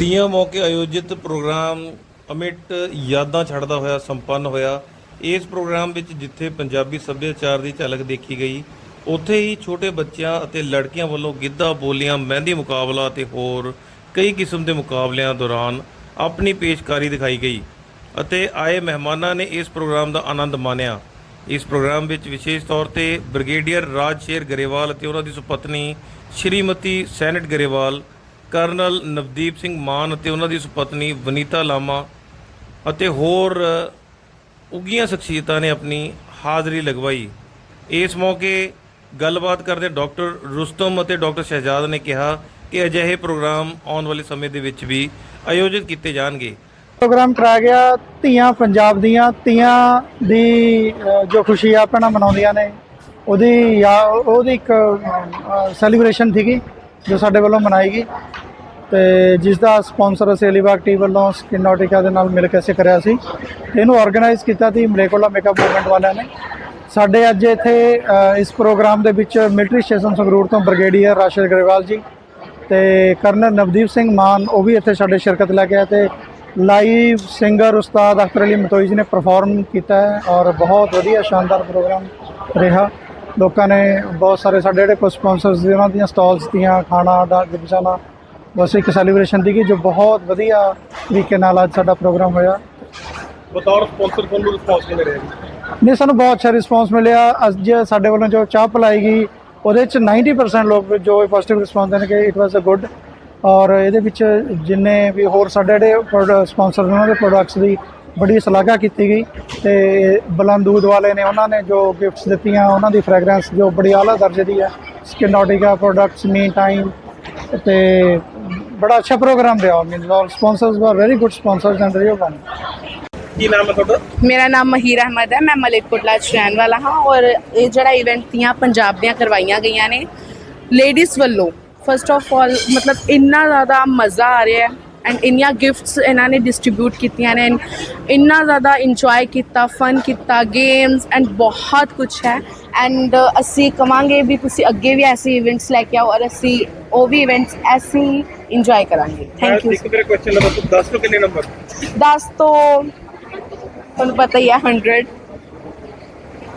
ਤੀਆਂ ਮੌਕੇ ਆਯੋਜਿਤ ਪ੍ਰੋਗਰਾਮ ਅਮਿਟ ਯਾਦਾਂ ਛੱਡਦਾ ਹੋਇਆ, ਸੰਪੰਨ ਹੋਇਆ। ਇਸ ਪ੍ਰੋਗਰਾਮ ਵਿੱਚ ਜਿੱਥੇ ਪੰਜਾਬੀ ਸੱਭਿਆਚਾਰ ਦੀ ਝਲਕ ਦੇਖੀ ਗਈ, ਉੱਥੇ ਹੀ ਛੋਟੇ ਬੱਚਿਆਂ ਅਤੇ ਲੜਕੀਆਂ ਵੱਲੋਂ ਗਿੱਧਾ, ਬੋਲੀਆਂ, ਮਹਿੰਦੀ ਮੁਕਾਬਲਾ ਅਤੇ ਹੋਰ ਕਈ ਕਿਸਮ ਦੇ ਮੁਕਾਬਲਿਆਂ ਦੌਰਾਨ ਆਪਣੀ ਪੇਸ਼ਕਾਰੀ ਦਿਖਾਈ ਗਈ ਅਤੇ ਆਏ ਮਹਿਮਾਨਾਂ ਨੇ ਇਸ ਪ੍ਰੋਗਰਾਮ ਦਾ ਆਨੰਦ ਮਾਣਿਆ। ਇਸ ਪ੍ਰੋਗਰਾਮ ਵਿੱਚ ਵਿਸ਼ੇਸ਼ ਤੌਰ ਤੇ ਬ੍ਰਿਗੇਡੀਅਰ ਰਾਜਸ਼ੇਰ ਗਰੇਵਾਲ ਅਤੇ ਉਹਨਾਂ ਦੀ ਸੁਪਤਨੀ ਸ਼੍ਰੀਮਤੀ ਸੈਨਟ ਗਰੇਵਾਲ ਕਰਨਲ ਨਵਦੀਪ ਸਿੰਘ ਮਾਨ ਅਤੇ ਉਹਨਾਂ ਦੀ ਸੁਪਤਨੀ ਵਨੀਤਾ ਲਾਮਾ ਅਤੇ ਹੋਰ ਅ, ਉੱਘੀਆਂ ਸ਼ਖਸੀਅਤਾਂ ਨੇ ਆਪਣੀ ਹਾਜ਼ਰੀ ਲਗਵਾਈ। ਇਸ ਮੌਕੇ ਗੱਲਬਾਤ ਕਰਦੇ ਡਾਕਟਰ ਰੁਸਤਮ ਅਤੇ ਡਾਕਟਰ ਸ਼ਹਿਜਾਦ ਨੇ ਕਿਹਾ ਕਿ ਅਜਿਹੇ ਪ੍ਰੋਗਰਾਮ ਆਉਣ ਵਾਲੇ ਸਮੇਂ ਦੇ ਵਿੱਚ ਵੀ ਆਯੋਜਿਤ ਕੀਤੇ ਜਾਣਗੇ। ਪ੍ਰੋਗਰਾਮ ਕਰਾਇਆ ਗਿਆ ਧੀਆਂ ਪੰਜਾਬ ਦੀਆਂ ਧੀਆਂ ਦੀ ਜੋ ਖੁਸ਼ੀ ਆ ਭੈਣਾਂ ਮਨਾਉਂਦੀਆਂ ਨੇ। ਉਹਦੀ ਯਾ ਉਹਦੀ ਇੱਕ ਸੈਲੀਬ੍ਰੇਸ਼ਨ ਸੀਗੀ ਜੋ ਸਾਡੇ ਵੱਲੋਂ ਮਨਾਈ ਗਈ। ਤੇ ਜਿਸ ਦਾ ਸਪਾਂਸਰ ਅਸੀਂ ਅਲੀਬਾਗ ਟੀ ਵੱਲੋਂ ਸਕਿਨੋਟਿਕਾ ਦੇ ਨਾਲ ਮਿਲ ਕੇ ਅਸੀਂ ਕਰਿਆ ਸੀ। ਇਹਨੂੰ ਆਰਗੇਨਾਈਜ਼ ਕੀਤਾ ਸੀ ਮਲੇਕੋਲਾ ਮੇਕਅਪ ਮੂਵਮੈਂਟ ਵਾਲਿਆਂ ਨੇ। ਸਾਡੇ ਅੱਜ ਇੱਥੇ ਇਸ ਪ੍ਰੋਗਰਾਮ ਦੇ ਵਿੱਚ ਮਿਲਟਰੀ ਸਟੇਸ਼ਨ ਸੰਗਰੂਰ ਤੋਂ ਬ੍ਰਿਗੇਡੀਅਰ ਰਾਸ਼ਦ ਗਰੇਵਾਲ ਜੀ ਤੇ ਕਰਨਲ ਨਵਦੀਪ ਸਿੰਘ ਮਾਨ, ਉਹ ਵੀ ਇੱਥੇ ਸਾਡੇ ਸ਼ਿਰਕਤ ਲੈ ਕੇ ਆਏ ਤੇ ਲਾਈਵ ਸਿੰਗਰ ਉਸਤਾਦ ਅਖਤਰ ਅਲੀ ਮਤੋਈ ਜੀ ਨੇ ਪਰਫਾਰਮ ਕੀਤਾ ਹੈ ਔਰ ਬਹੁਤ ਵਧੀਆ ਸ਼ਾਨਦਾਰ ਪ੍ਰੋਗਰਾਮ ਰਿਹਾ। ਲੋਕਾਂ ਨੇ ਬਹੁਤ ਸਾਰੇ ਸਾਡੇ ਜਿਹੜੇ ਕੁਝ ਸਪਾਂਸਰਸ ਸੀ ਉਹਨਾਂ ਦੀਆਂ ਸਟਾਲਸ ਦੀਆਂ ਖਾਣਾ ਦਾ ਗਿਰਜਾਨਾ ਬਸ ਇੱਕ ਸੈਲੀਬ੍ਰੇਸ਼ਨ ਦੀ ਜੋ ਬਹੁਤ ਵਧੀਆ ਤਰੀਕੇ ਨਾਲ ਅੱਜ ਸਾਡਾ ਪ੍ਰੋਗਰਾਮ ਹੋਇਆ। ਬਤੌਰ ਸਪਾਂਸਰ ਤੁਹਾਨੂੰ ਰਿਸਪੌਂਸ ਕਿਵੇਂ ਰਿਹਾ ਨਹੀਂ ਸਾਨੂੰ ਬਹੁਤ ਅੱਛਾ ਰਿਸਪਾਂਸ ਮਿਲਿਆ। ਅੱਜ ਸਾਡੇ ਵੱਲੋਂ ਜੋ ਚਾਹ ਪਿਲਾਈ ਗਈ ਉਹਦੇ ਚ 90% ਲੋਕ ਜੋ ਪੋਜ਼ਿਟਿਵ ਰਿਸਪਾਂਸ ਦੇਣ ਕਿ ਇਟ ਵਾਸ ਅ ਗੁੱਡ ਔਰ ਇਹਦੇ ਵਿੱਚ ਜਿੰਨੇ ਵੀ ਹੋਰ ਸਾਡੇ ਜਿਹੜੇ ਸਪਾਂਸਰ ਉਹਨਾਂ ਦੇ ਪ੍ਰੋਡਕਟਸ ਦੀ ਬੜੀ ਸ਼ਲਾਘਾ ਕੀਤੀ ਗਈ। ਤੇ ਬਲੰਦ ਦੂਧ ਵਾਲੇ ਨੇ ਉਹਨਾਂ ਨੇ ਜੋ ਗਿਫਟਸ ਦਿੱਤੀਆਂ ਉਹਨਾਂ ਦੀ ਫ੍ਰੈਗਰੈਂਸ ਜੋ ਬੜੀ ਆਲਾ ਦਰਜੇ ਦੀ ਹੈ। ਸਕਿਨੋਟਿਕਾ ਪ੍ਰੋਡਕਟਸ ਮੀਨ ਟਾਈਮ ਤੇ ਬੜਾ ਅੱਛਾ ਪ੍ਰੋਗਰਾਮ ਰਿਹਾ means all sponsors were very good sponsors and real one ਕੀ ਨਾਮ ਹੈ ਤੁਹਾਡਾ? ਮੇਰਾ ਨਾਮ ਮਹੀਰ ਅਹਿਮਦ ਹੈ ਮੈਂ ਮਲੇਕਕੋਟਲਾ 'ਚ ਰਹਿਣ ਵਾਲਾ ਹਾਂ ਔਰ ਇਹ ਜਿਹੜਾ ਇਵੈਂਟ ਤੀਆਂ ਪੰਜਾਬ ਦੀਆਂ ਕਰਵਾਈਆਂ ਗਈਆਂ ਨੇ ਲੇਡੀਜ਼ ਵੱਲੋਂ ਫਸਟ ਆਫ ਆਲ ਮਤਲਬ ਇੰਨਾ ਜ਼ਿਆਦਾ ਮਜ਼ਾ ਆ ਰਿਹਾ ਹੈ ਐਂਡ ਇੰਨੀਆਂ ਗਿਫਟਸ ਇਹਨਾਂ ਨੇ ਡਿਸਟ੍ਰੀਬਿਊਟ ਕੀਤੀਆਂ ਨੇ ਇੰਨਾ ਜ਼ਿਆਦਾ ਇੰਜੋਏ ਕੀਤਾ ਫਨ ਕੀਤਾ ਗੇਮਸ ਐਂਡ ਬਹੁਤ ਕੁਝ ਹੈ। ਐਂਡ ਅਸੀਂ ਕਵਾਂਗੇ ਵੀ ਤੁਸੀਂ ਅੱਗੇ ਵੀ ਐਸੇ ਇਵੈਂਟਸ ਲੈ ਕੇ ਆਓ ਔਰ ਅਸੀਂ ਉਹ ਵੀ ਇਵੈਂਟਸ ਐਸੇ ਹੀ ਇੰਜੋਏ ਕਰਾਂਗੇ ਥੈਂਕ ਯੂ ਇੱਕ ਮੇਰੇ ਕੁਐਸਚਨ ਨੰਬਰ ਤੋਂ 10 ਤੋਂ ਕਿੰਨੇ ਨੰਬਰ 10 ਤੋਂ ਤੁਹਾਨੂੰ ਪਤਾ ਹੀ ਹੈ 100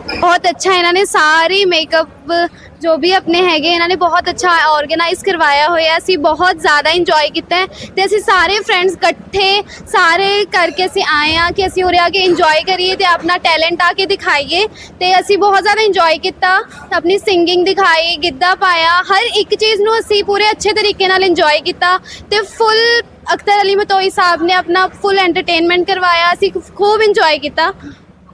ਬਹੁਤ ਅੱਛਾ ਇਹਨਾਂ ਨੇ ਸਾਰੀ ਮੇਕਅਪ ਜੋ ਵੀ ਆਪਣੇ ਹੈਗੇ ਇਹਨਾਂ ਨੇ ਬਹੁਤ ਅੱਛਾ ਆਰਗੇਨਾਈਜ਼ ਕਰਵਾਇਆ ਹੋਇਆ ਅਸੀਂ ਬਹੁਤ ਜ਼ਿਆਦਾ ਇੰਜੋਏ ਕੀਤਾ ਹੈ ਤੇ ਅਸੀਂ ਸਾਰੇ ਫਰੈਂਡਸ ਇਕੱਠੇ ਸਾਰੇ ਕਰਕੇ ਅਸੀਂ ਆਏ ਆ ਕਿ ਅਸੀਂ ਉਰੇ ਆ ਕੇ ਇੰਜੋਏ ਕਰੀਏ ਤੇ ਆਪਣਾ ਟੈਲੈਂਟ ਆ ਕੇ ਦਿਖਾਈਏ ਤੇ ਅਸੀਂ ਬਹੁਤ ਜ਼ਿਆਦਾ ਇੰਜੋਏ ਕੀਤਾ ਆਪਣੀ ਸਿੰਗਿੰਗ ਦਿਖਾਈ ਗਿੱਧਾ ਪਾਇਆ ਹਰ ਇੱਕ ਚੀਜ਼ ਨੂੰ ਅਸੀਂ ਪੂਰੇ ਅੱਛੇ ਤਰੀਕੇ ਨਾਲ ਇੰਜੋਏ ਕੀਤਾ ਤੇ ਫੁੱਲ ਅਖਤਰ ਅਲੀ ਮਤੋਈ ਸਾਹਿਬ ਨੇ ਆਪਣਾ ਫੁੱਲ ਐਂਟਰਟੇਨਮੈਂਟ ਕਰਵਾਇਆ ਅਸੀਂ ਖੂਬ ਇੰਜੋਏ ਕੀਤਾ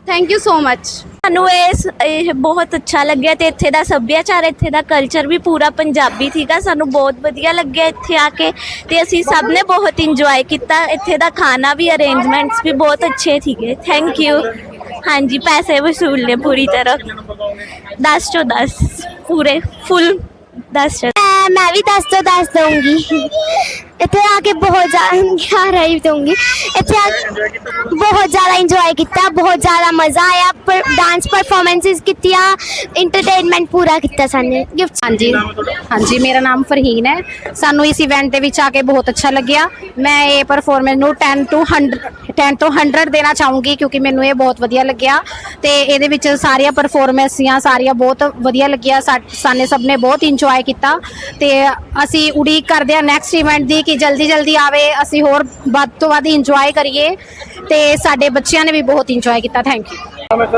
ਥੈਂਕ ਯੂ ਸੋ ਮੱਚ ਸਾਨੂੰ ਇਸ ਇਹ ਬਹੁਤ ਅੱਛਾ ਲੱਗਿਆ ਤੇ ਇੱਥੇ ਦਾ ਸੱਭਿਆਚਾਰ, ਇੱਥੇ ਦਾ ਕਲਚਰ ਵੀ ਪੂਰਾ ਪੰਜਾਬੀ ਸੀਗਾ। ਸਾਨੂੰ ਬਹੁਤ ਵਧੀਆ ਲੱਗਿਆ ਇੱਥੇ ਆ ਕੇ ਤੇ ਅਸੀਂ ਸਭ ਨੇ ਬਹੁਤ ਇੰਜੋਏ ਕੀਤਾ। ਇੱਥੇ ਦਾ ਖਾਣਾ ਵੀ ਅਰੇਂਜਮੈਂਟਸ ਵੀ ਬਹੁਤ ਅੱਛੇ ਸੀਗੇ। ਥੈਂਕ ਯੂ ਹਾਂਜੀ, ਪੈਸੇ ਵਸੂਲ ਨੇ ਪੂਰੀ ਤਰ੍ਹਾਂ। 10 ਤੋਂ 10 ਪੂਰੇ ਫੁੱਲ 10 ਮੈਂ ਵੀ 10 ਤੋਂ 10 ਦਊਂਗੀ। ਇੱਥੇ ਆ ਕੇ ਬਹੁਤ ਜ਼ਿਆਦਾ ਰਹੀ ਦਊਂਗੀ ਇੱਥੇ ਆ ਕੇ ਬਹੁਤ ਜ਼ਿਆਦਾ ਇੰਜੋਏ ਕੀਤਾ ਬਹੁਤ ਜ਼ਿਆਦਾ ਮਜ਼ਾ ਆਇਆ ਪਰ ਡਾਂਸ ਪਰਫਾਰਮੈਂਸਿਸ ਕੀਤੀਆਂ ਇੰਟਰਟੇਨਮੈਂਟ ਪੂਰਾ ਕੀਤਾ ਸਾਨੇ। ਗਿਫਟ ਹਾਂਜੀ। ਹਾਂਜੀ ਮੇਰਾ ਨਾਮ ਫਰਹੀਨ ਹੈ। ਸਾਨੂੰ ਇਸ ਇਵੈਂਟ ਦੇ ਵਿੱਚ ਆ ਕੇ ਬਹੁਤ ਅੱਛਾ ਲੱਗਿਆ। ਮੈਂ ਇਹ ਪਰਫਾਰਮੈਂਸ ਨੂੰ 10 ਤੋਂ 100 10 ਤੋਂ 100 ਦੇਣਾ ਚਾਹੂੰਗੀ ਕਿਉਂਕਿ ਮੈਨੂੰ ਇਹ ਬਹੁਤ ਵਧੀਆ ਲੱਗਿਆ। ਤੇ ਇਹਦੇ ਵਿੱਚ ਸਾਰੀਆਂ ਪਰਫਾਰਮੈਂਸੀਆਂ ਸਾਰੀਆਂ ਬਹੁਤ ਵਧੀਆ ਲੱਗਿਆ। ਸਾਨੇ ਸਭ ਨੇ ਬਹੁਤ ਇੰਜੋਏ ਕੀਤਾ। ਤੇ ਅਸੀਂ ਉਡੀਕ ਕਰਦੇ ਹਾਂ ਨੈਕਸਟ ਇਵੈਂਟ ਦੀ ਕਿ ਜਲਦੀ ਜਲਦੀ ਆਵੇ ਅਸੀਂ ਹੋਰ ਵੱਧ ਤੋਂ ਵੱਧ ਇੰਜੋਏ ਕਰੀਏ ਤੇ ਸਾਡੇ ਬੱਚਿਆਂ ਨੇ ਵੀ ਬਹੁਤ ਇੰਜੋਏ ਕੀਤਾ ਥੈਂਕ ਯੂ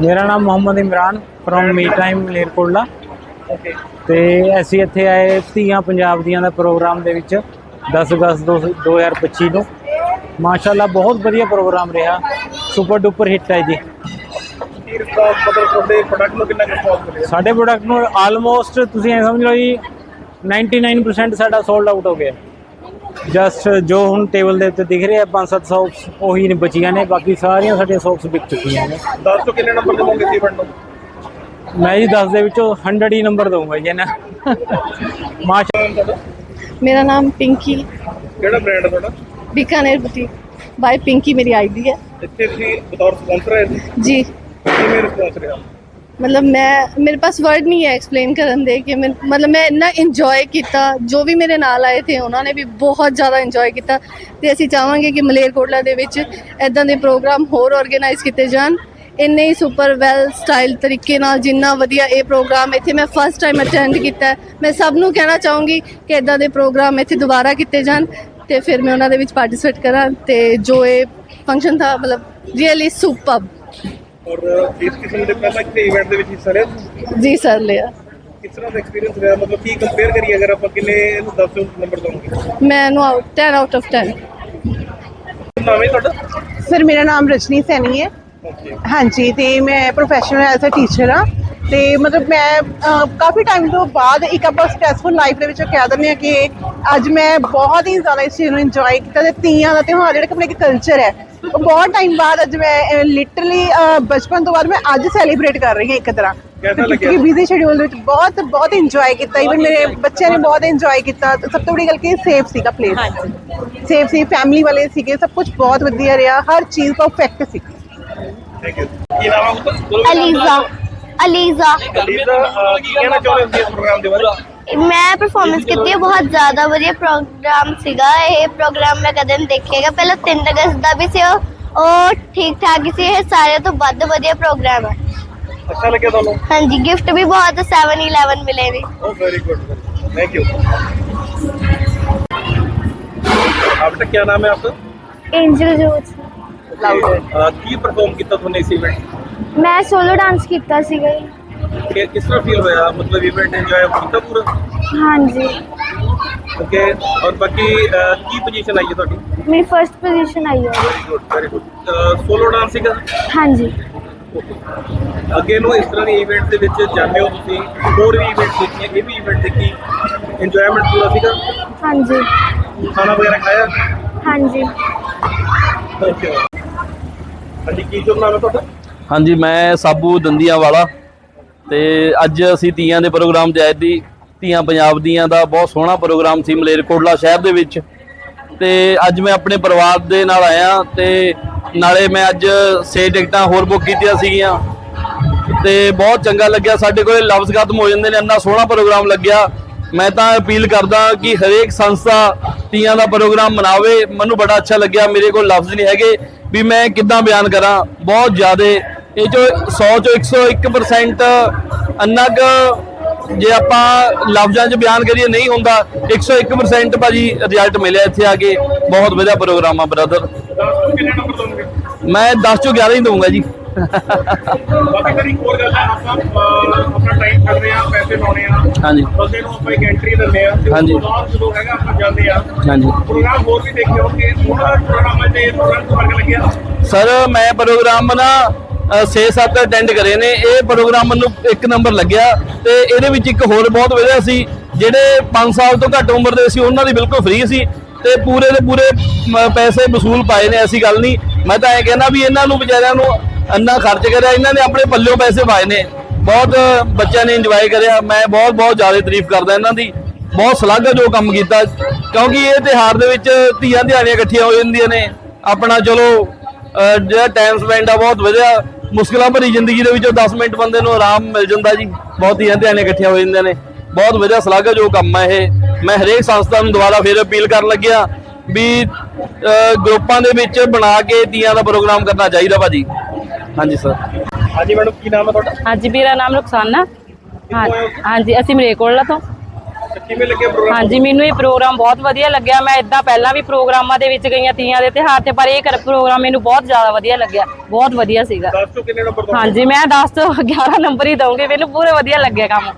ਮੇਰਾ ਨਾਮ ਮੁਹੰਮਦ ਇਮਰਾਨ ਫਰੋਮ ਮੀ ਟਾਈਮ ਲੇਰਕੋਟਲਾ ਤੇ ਅਸੀਂ ਇੱਥੇ ਆਏ ਧੀਆਂ ਪੰਜਾਬ ਦੀਆਂ ਦਾ ਪ੍ਰੋਗਰਾਮ ਦੇ ਵਿੱਚ 10 ਅਗਸਤ ਦੋ- 2025 ਨੂੰ। ਮਾਸ਼ਾਅੱਲਾ ਬਹੁਤ ਵਧੀਆ ਪ੍ਰੋਗਰਾਮ ਰਿਹਾ। ਸੁਪਰ ਡੁਪਰ ਹਿੱਟ ਹੈ ਜੀ। ਕੀ ਰਿਸਪੌਂਸ ਮਤਲਬ ਤੁਹਾਡੇ ਪ੍ਰੋਡਕਟ ਨੂੰ ਕਿੰਨਾ ਰਿਸਪੌਂਸ ਮਿਲਿਆ? ਸਾਡੇ ਪ੍ਰੋਡਕਟ ਨੂੰ ਆਲਮੋਸਟ ਤੁਸੀਂ ਐ ਸਮਝ ਲਓ ਜੀ 99% ਸਾਡਾ ਸੋਲਡ ਆਊਟ ਹੋ ਗਿਆ। ਜਸਟ ਜੋ ਹੁਣ ਟੇਬਲ ਦੇ ਉੱਤੇ ਦਿਖ ਰਿਹਾ 5-7 ਸੌਪਸ ਉਹੀ ਨੇ ਬਚੀਆਂ ਨੇ ਬਾਕੀ ਸਾਰੀਆਂ ਸਾਡੀਆਂ ਸੌਪਸ ਵਿਕ ਚੁੱਕੀਆਂ ਨੇ। ਦੱਸ ਤੋਂ ਕਿੰਨੇ ਨੰਬਰ ਦੇਵੋਗੇ ਇਸ ਇਵੈਂਟ ਨੂੰ? ਮੈਂ ਜੀ 10 ਦੇ ਵਿੱਚੋਂ 100 ਹੀ ਨੰਬਰ ਦਊਂਗਾ ਜੀ ਨਾ ਮਾਸ਼ਾ ਮੇਰਾ ਨਾਮ ਪਿੰਕੀ। ਕਿਹੜਾ ਬ੍ਰਾਂਡ ਤੁਹਾਡਾ? ਬੀਕਾਨੇਰ ਬੁਟੀਕ ਬਾਈ ਪਿੰਕੀ ਮੇਰੀ ਆਈਡੀ ਹੈ। ਇੱਥੇ ਤੁਸੀਂ ਬਤੌਰ ਸਪਾਂਸਰ ਹੈ ਜੀ ਜੀ। ਕਿਵੇਂ ਰਿਸਪੌਂਸ ਰਿਹਾ? ਮਤਲਬ ਮੈਂ, ਮੇਰੇ ਪਾਸ ਵਰਡ ਨਹੀਂ ਹੈ ਐਕਸਪਲੇਨ ਕਰਨ ਦੇ ਕਿ ਮੈਂ ਮਤਲਬ ਮੈਂ ਇੰਨਾ ਇੰਜੋਏ ਕੀਤਾ, ਜੋ ਵੀ ਮੇਰੇ ਨਾਲ ਆਏ ਥੇ ਉਹਨਾਂ ਨੇ ਵੀ ਬਹੁਤ ਜ਼ਿਆਦਾ ਇੰਜੋਏ ਕੀਤਾ ਤੇ ਅਸੀਂ ਚਾਹਾਂਗੇ ਕਿ ਮਲੇਰਕੋਟਲਾ ਦੇ ਵਿੱਚ ਇਦਾਂ ਦੇ ਪ੍ਰੋਗਰਾਮ ਹੋਰ ਆਰਗੇਨਾਈਜ਼ ਕੀਤੇ ਜਾਣ। ਇੰਨੇ ਹੀ ਸੁਪਰ ਵੈਲ ਸਟਾਈਲ ਤਰੀਕੇ ਨਾਲ ਜਿੰਨਾ ਵਧੀਆ ਇਹ ਪ੍ਰੋਗਰਾਮ ਇੱਥੇ ਮੈਂ ਫਸਟ ਟਾਈਮ ਅਟੈਂਡ ਕੀਤਾ ਮੈਂ ਸਭ ਨੂੰ ਕਹਿਣਾ ਚਾਹੂੰਗੀ ਕਿ ਇਦਾਂ ਦੇ ਪ੍ਰੋਗਰਾਮ ਇੱਥੇ ਦੁਬਾਰਾ ਕੀਤੇ ਜਾਣ ਤੇ ਫਿਰ ਮੈਂ ਉਹਨਾਂ ਦੇ ਵਿੱਚ ਪਾਰਟਿਸਿਪੇਟ ਕਰਾਂ ਤੇ ਜੋ ਇਹ ਫੰਕਸ਼ਨ ਥਾ, ਮਤਲਬ ਰੀਅਲੀ ਸੁਪਰ ਔਰ ਇਸ ਕਿਸਮ ਦੇ ਪਹਿਲਾਂ ਕਿਤੇ ਇਵੈਂਟ ਦੇ ਵਿੱਚ ਹਿੱਸਾ ਲਿਆ? ਤੁਸੀਂ? ਜੀ ਸਰ ਲਿਆ। ਕਿਸ ਤਰ੍ਹਾਂ ਦਾ ਐਕਸਪੀਰੀਅੰਸ ਰਿਹਾ? ਮਤਲਬ ਕੀ ਕੰਪੇਅਰ ਕਰੀਏ ਅਗਰ ਆਪਾਂ ਕਿੰਨੇ ਇਹਨੂੰ 10 ਨੰਬਰ ਦਵਾਂਗੇ ਮੈਂ ਇਹਨੂੰ ਆਊਟ 10 ਆਊਟ ਆਫ 10 ਨਾਮ ਹੈ ਤੁਹਾਡਾ? ਸਰ ਮੇਰਾ ਨਾਮ ਰਜਨੀ ਸੈਣੀ ਹੈ। ਓਕੇ ਹਾਂਜੀ ਤੇ ਮੈਂ ਪ੍ਰੋਫੈਸ਼ਨਲ ਐਜ਼ ਅ ਟੀਚਰ ਹਾਂ। ਤੇ ਮਤਲਬ ਮੈਂ ਅਹ, ਕਾਫੀ ਟਾਈਮ ਤੋਂ ਬਾਅਦ ਇੱਕ ਆਪਾਂ ਸਟ੍ਰੈਸਫੁਲ ਲਾਈਫ ਦੇ ਵਿੱਚ ਕਹਿ ਦਿੰਦੇ ਆ ਕਿ ਅੱਜ ਮੈਂ ਬਹੁਤ ਹੀ ਜ਼ਿਆਦਾ ਇਸ ਚੀਜ਼ ਨੂੰ ਇੰਜੋਏ ਕੀਤਾ ਤੇ ਤੀਆਂ ਦਾ ਤਿਉਹਾਰ ਜਿਹੜਾ ਕਿ ਆਪਣਾ ਇੱਕ ਕਲਚਰ ਹੈ। ਬਹੁਤ ਟਾਈਮ ਬਾਅਦ ਅੱਜ ਮੈਂ ਲਿਟਰਲੀ ਬਚਪਨ ਤੋਂ ਬਾਅਦ ਮੈਂ ਅੱਜ ਸੈਲੀਬ੍ਰੇਟ ਕਰ ਰਹੀ ਹਾਂ ਇੱਕ ਤਰ੍ਹਾਂ ਕਿਹਦਾ ਲੱਗਿਆ? ਕਿਉਂਕਿ ਬਿਜ਼ੀ ਸ਼ਡਿਊਲ ਦੇ ਵਿੱਚ ਬਹੁਤ ਬਹੁਤ ਇੰਜੋਏ ਕੀਤਾ ਇਵਨ ਮੇਰੇ ਬੱਚਿਆਂ ਨੇ ਬਹੁਤ ਇੰਜੋਏ ਕੀਤਾ ਤੇ ਸਭ ਤੋਂ ਵੱਡੀ ਗੱਲ ਕਿ ਸੇਫ ਸੀਗਾ ਪਲੇਸ ਸੇਫ ਸੀ ਫੈਮਿਲੀ ਵਾਲੇ ਸੀਗੇ ਸਭ ਕੁਝ ਬਹੁਤ ਵਧੀਆ ਰਿਹਾ ਹਰ ਚੀਜ਼ ਪਰਫੈਕਟ ਸੀ ਥੈਂਕ ਯੂ ਕੀ ਨਾਮ ਹੈ ਉਹਦਾ ਬੋਲੋ ਅਲੀਜ਼ਾ ਅਲੀਜ਼ਾ ਲੀਜ਼ਾ ਅਹ, ਕੀ ਕਹਿਣਾ ਚਾਹੁੰਦੇ ਹੋ ਇਸ ਪ੍ਰੋਗਰਾਮ ਦੇ ਬਾਰੇ ਮੈਂ ਪਰਫਾਰਮੈਂਸ ਕੀਤੀ ਹੈ ਬਹੁਤ ਜ਼ਿਆਦਾ ਵਧੀਆ ਪ੍ਰੋਗਰਾਮ ਸੀਗਾ ਇਹ ਪ੍ਰੋਗਰਾਮ ਮੈਂ ਕਦੇ ਨਹੀਂ ਦੇਖਿਆਗਾ ਪਹਿਲਾਂ 3 ਅਗਸਤ ਦਾ ਵੀ ਸੀ ਉਹ ਉਹ ਠੀਕ ਠਾਕ ਹੀ ਸੀ ਇਹ ਸਾਰਿਆਂ ਤੋਂ ਵੱਧ ਵਧੀਆ ਪ੍ਰੋਗਰਾਮ ਹੈ ਅੱਛਾ ਲੱਗਿਆ ਤੁਹਾਨੂੰ ਹਾਂਜੀ ਗਿਫਟ ਵੀ ਬਹੁਤ 7-11 ਮਿਲੇ ਵੀ Oh, very good. Thank you. आपका क्या नाम है आपका ਐਂਜਲ ਜੋਤ अह, की परफॉर्म ਕੀਤਾ ਤੁਹਾਨੂੰ ਇਸ ਇਵੈਂਟ ਮੈਂ ਸੋਲੋ ਡਾਂਸ ਕੀਤਾ ਸੀਗਾ ਜੀ। ਕਿ ਕਿਸ ਤਰ੍ਹਾਂ ਫੀਲ ਹੋਇਆ? ਮਤਲਬ ਇਵੈਂਟ ਇੰਜੋਏ ਕੀਤਾ ਪੂਰਾ? ਹਾਂਜੀ। ਓਕੇ ਔਰ ਬਾਕੀ ਅਹ, ਕੀ ਪੋਜੀਸ਼ਨ ਆਈ ਹੈ ਤੁਹਾਡੀ? ਮੇਰੀ ਫਰਸਟ ਪੋਜੀਸ਼ਨ ਆਈ ਹੈ। Very good very good solo dance ਸੀਗਾ? ਹਾਂਜੀ। ਅੱਗੇ ਨੂੰ ਇਸ ਤਰ੍ਹਾਂ ਦੇ ਇਵੈਂਟ ਦੇ ਵਿੱਚ ਜਾਂਦੇ ਹੋ ਤੁਸੀਂ? ਹੋਰ ਵੀ ਇਵੈਂਟ ਦੇਖੀਏ ਇਹ ਵੀ ਇਵੈਂਟ ਦੇਖੀ? ਇੰਜੋਇਮੈਂਟ ਪੂਰਾ ਸੀਗਾ? ਹਾਂਜੀ। ਖਾਣਾ ਵਗੈਰਾ ਖਾਇਆ? ਹਾਂਜੀ। ਓਕੇ ਹਾਂਜੀ ਕੀ ਜੋ ਨਾਮ ਹੈ ਤੁਹਾਡਾ? ਹਾਂਜੀ ਮੈਂ ਸਾਬੂ ਦੰਦੀਆਂ ਵਾਲਾ। ਤੇ ਅੱਜ ਅਸੀਂ ਤੀਆਂ ਦੇ ਪ੍ਰੋਗਰਾਮ 'ਚ ਦੀ, ਤੀਆਂ ਪੰਜਾਬ ਦੀਆਂ ਦਾ ਬਹੁਤ ਸੋਹਣਾ ਪ੍ਰੋਗਰਾਮ ਸੀ ਮਲੇਰਕੋਟਲਾ ਸ਼ਹਿਰ ਦੇ ਵਿੱਚ। ਤੇ ਅੱਜ ਮੈਂ ਆਪਣੇ ਪਰਿਵਾਰ ਦੇ ਨਾਲ ਆਇਆ ਤੇ ਨਾਲੇ ਮੈਂ ਅੱਜ ਛੇ ਟਿਕਟਾਂ ਹੋਰ ਬੁੱਕ ਕੀਤੀਆਂ ਸੀਗੀਆਂ। ਤੇ ਬਹੁਤ ਚੰਗਾ ਲੱਗਿਆ, ਸਾਡੇ ਕੋਲੇ ਲਫ਼ਜ਼ ਖਤਮ ਹੋ ਜਾਂਦੇ ਨੇ, ਇੰਨਾ ਸੋਹਣਾ ਪ੍ਰੋਗਰਾਮ ਲੱਗਿਆ। ਮੈਂ ਤਾਂ ਅਪੀਲ ਕਰਦਾ ਕਿ ਹਰੇਕ ਸੰਸਥਾ ਤੀਆਂ ਦਾ ਪ੍ਰੋਗਰਾਮ ਮਨਾਵੇ। ਮੈਨੂੰ ਬੜਾ ਅੱਛਾ ਲੱਗਿਆ, ਮੇਰੇ ਕੋਲ ਲਫ਼ਜ਼ ਨਹੀਂ ਹੈਗੇ ਵੀ ਮੈਂ ਕਿੱਦਾਂ ਬਿਆਨ ਕਰਾਂ। ਬਹੁਤ ਜ਼ਿਆਦਾ ਇਹ ਜੋ 100 ਚੋਂ 101% ਅੰਨਾ ਕੁ ਜੇ ਆਪਾਂ ਲਫ਼ਜ਼ਾਂ 'ਚ ਬਿਆਨ ਕਰੀਏ ਨਹੀਂ ਹੁੰਦਾ 101% ਭਾਜੀ ਰਿਜ਼ਲਟ ਮਿਲਿਆ ਇੱਥੇ ਆ ਕੇ। ਬਹੁਤ ਵਧੀਆ ਪ੍ਰੋਗਰਾਮ ਆ ਬ੍ਰਦਰ ਦੱਸੋ ਕਿੰਨੇ ਨੰਬਰ ਦੋਗੇ ਮੈਂ 10 ਚੋਂ 11 ਹੀ ਦਊਂਗਾ ਜੀ। ਬਾਕੀ ਮੇਰੀ ਇੱਕ ਹੋਰ ਗੱਲ ਹੈ ਆਪਾਂ ਅਹ, ਆਪਣਾ ਟਾਈਮ ਕੱਢ ਰਹੇ ਆ ਪੈਸੇ ਲਾਉਣੇ ਆ। ਹਾਂਜੀ। ਬੰਦੇ ਨੂੰ ਆਪਾਂ ਇੱਕ ਐਂਟਰੀ ਦਿੰਦੇ ਆ ਤੇ ਉਸ ਹਾਂਜੀ। ਤੋਂ ਬਾਅਦ ਜਦੋਂ ਹੈਗਾ ਆਪਾਂ ਜਾਂਦੇ ਆ ਹਾਂਜੀ। ਪ੍ਰੋਗਰਾਮ ਹੋਰ ਵੀ ਦੇਖਿਓ ਕਿ ਉਹਨਾਂ ਦਾ ਪ੍ਰੋਗਰਾਮ ਤੇ ਇਹ ਪ੍ਰੋਗਰਾਮ ਤੋਂ ਫ਼ਰਕ ਲੱਗਿਆ। ਸਰ ਮੈਂ ਪ੍ਰੋਗਰਾਮ ਨਾ 6-7 ਅਟੈਂਡ ਕਰੇ ਨੇ। ਇਹ ਪ੍ਰੋਗਰਾਮ ਮੈਨੂੰ ਇੱਕ ਨੰਬਰ ਲੱਗਿਆ ਤੇ ਇਹਦੇ ਵਿੱਚ ਇੱਕ ਹੋਰ ਬਹੁਤ ਵਧੀਆ ਸੀ, ਜਿਹੜੇ 5 ਸਾਲ ਤੋਂ ਘੱਟ ਉਮਰ ਦੇ ਸੀ, ਉਹਨਾਂ ਦੀ ਬਿਲਕੁਲ ਫ੍ਰੀ ਸੀ ਤੇ ਪੂਰੇ ਦੇ ਪੂਰੇ ਪੈਸੇ ਵਸੂਲ ਪਾਏ ਨੇ, ਐਸੀ ਗੱਲ ਨਹੀਂ। ਮੈਂ ਤਾਂ ਇਹ ਕਹਿੰਦਾ ਵੀ ਇਹਨਾਂ ਨੂੰ ਵਿਚਾਰਿਆਂ ਨੂੰ ਇੰਨਾ ਖਰਚ ਕਰਿਆ, ਇਹਨਾਂ ਨੇ ਆਪਣੇ ਪੱਲਿਓਂ ਪੈਸੇ ਪਾਏ ਨੇ। ਬਹੁਤ ਬੱਚਿਆਂ ਨੇ ਇੰਜੋਏ ਕਰਿਆ। ਮੈਂ ਬਹੁਤ ਬਹੁਤ ਜ਼ਿਆਦਾ ਤਾਰੀਫ ਕਰਦਾ ਇਹਨਾਂ ਦੀ। ਬਹੁਤ ਸ਼ਲਾਘਾ ਜੋ ਕੰਮ ਕੀਤਾ, ਕਿਉਂਕਿ ਇਹ ਤਿਹਾਰ ਦੇ ਵਿੱਚ ਧੀਆਂ ਧਿਆਣੀਆਂ ਇਕੱਠੀਆਂ ਹੋ ਜਾਂਦੀਆਂ ਨੇ। ਆਪਣਾ ਚਲੋ ਜਿਹੜਾ ਟਾਈਮ ਸਪੈਂਡ ਆ, ਬਹੁਤ ਵਧੀਆ। ਮੁਸ਼ਕਲਾਂ ਭਰੀ ਜ਼ਿੰਦਗੀ ਦੇ ਵਿੱਚੋਂ 10 ਮਿੰਟ ਬੰਦੇ ਨੂੰ ਆਰਾਮ ਮਿਲ ਜਾਂਦਾ ਜੀ। ਬਹੁਤ ਹੀ ਧਿਆਨੇ ਇਕੱਠੀਆਂ ਹੋ ਜਾਂਦੀਆਂ ਨੇ। ਬਹੁਤ ਵਧੀਆ ਸਲਾਘਾ ਜੋ ਕੰਮ ਹੈ ਇਹ। ਮੈਂ ਹਰੇਕ ਸੰਸਥਾ ਨੂੰ ਦੁਬਾਰਾ ਫੇਰ ਅਪੀਲ ਕਰਨ ਲੱਗਿਆ ਵੀ ਗਰੁੱਪਾਂ ਦੇ ਵਿੱਚ ਬਣਾ ਕੇ ਤੀਆਂ ਦਾ ਪ੍ਰੋਗਰਾਮ ਕਰਨਾ ਚਾਹੀਦਾ ਭਾਜੀ। ਹਾਂਜੀ ਸਰ ਹਾਂਜੀ ਮੈਡਮ ਕੀ ਨਾਮ ਹੈ ਤੁਹਾਡਾ? ਹਾਂਜੀ ਮੇਰਾ ਨਾਮ ਰੁਖਸਾਨਾ। ਹਾਂਜੀ ਅਸੀਂ ਮਰੇਕੋਲਾ ਤੇ। ਕਿਵੇਂ ਲੱਗਿਆ ਪ੍ਰੋਗਰਾਮ? ਹਾਂਜੀ ਮੈਨੂੰ ਇਹ ਪ੍ਰੋਗਰਾਮ ਬਹੁਤ ਵਧੀਆ ਲੱਗਿਆ। ਮੈਂ ਇਦਾਂ ਪਹਿਲਾਂ ਵੀ ਪ੍ਰੋਗਰਾਮਾਂ ਦੇ ਵਿੱਚ ਗਈਆਂ ਤੀਆਂ ਦੇ ਤਿਉਹਾਰ ਤੇ ਪਰ ਇਹ ਕਰ- ਪ੍ਰੋਗਰਾਮ ਮੈਨੂੰ ਬਹੁਤ ਜ਼ਿਆਦਾ ਵਧੀਆ ਲੱਗਿਆ। ਬਹੁਤ ਵਧੀਆ ਸੀਗਾ। 10 ਤੋਂ ਕਿੰਨੇ ਨੰਬਰ ਦੋਗੇ ਹਾਂਜੀ ਮੈਂ 10 ਤੋਂ 11 ਨੰਬਰ ਹੀ ਦਊਂਗੀ। ਮੈਨੂੰ ਪੂਰੇ ਵਧੀਆ ਲੱਗਿਆ ਕੰਮ।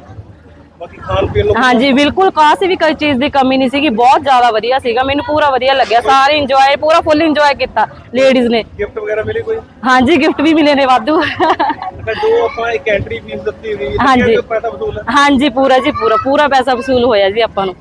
ਬਾਕੀ ਖਾਣ ਪੀਣ ਨੂੰ ਹਾਂਜੀ ਬਿਲਕੁਲ ਕਾਸੇ ਵੀ ਕੋਈ ਚੀਜ਼ ਦੀ ਕਮੀ ਨਹੀਂ ਸੀਗੀ ਬਹੁਤ ਜ਼ਿਆਦਾ ਵਧੀਆ ਸੀਗਾ ਮੈਨੂੰ ਪੂਰਾ ਵਧੀਆ ਲੱਗਿਆ ਸਾਰੇ ਇੰਜੋਏ ਪੂਰਾ ਫੁੱਲ ਇੰਜੋਏ ਕੀਤਾ ਲੇਡੀਜ਼ ਨੇ। ਗਿਫਟ ਵਗੈਰਾ ਮਿਲੇ ਕੋਈ? ਹਾਂਜੀ ਗਿਫਟ ਵੀ ਮਿਲੇ ਨੇ ਵਾਧੂ। ਅੱਛਾ ਜੋ ਆਪਾਂ ਇੱਕ ਐਂਟਰੀ ਫੀਸ ਦਿੱਤੀ ਹੋਈ ਹਾਂਜੀ। ਪੈਸਾ ਵਸੂਲ ਹੈ? ਹਾਂਜੀ ਪੂਰਾ ਜੀ ਪੂਰਾ ਪੂਰਾ ਪੈਸਾ ਵਸੂਲ ਹੋਇਆ ਜੀ ਆਪਾਂ ਨੂੰ।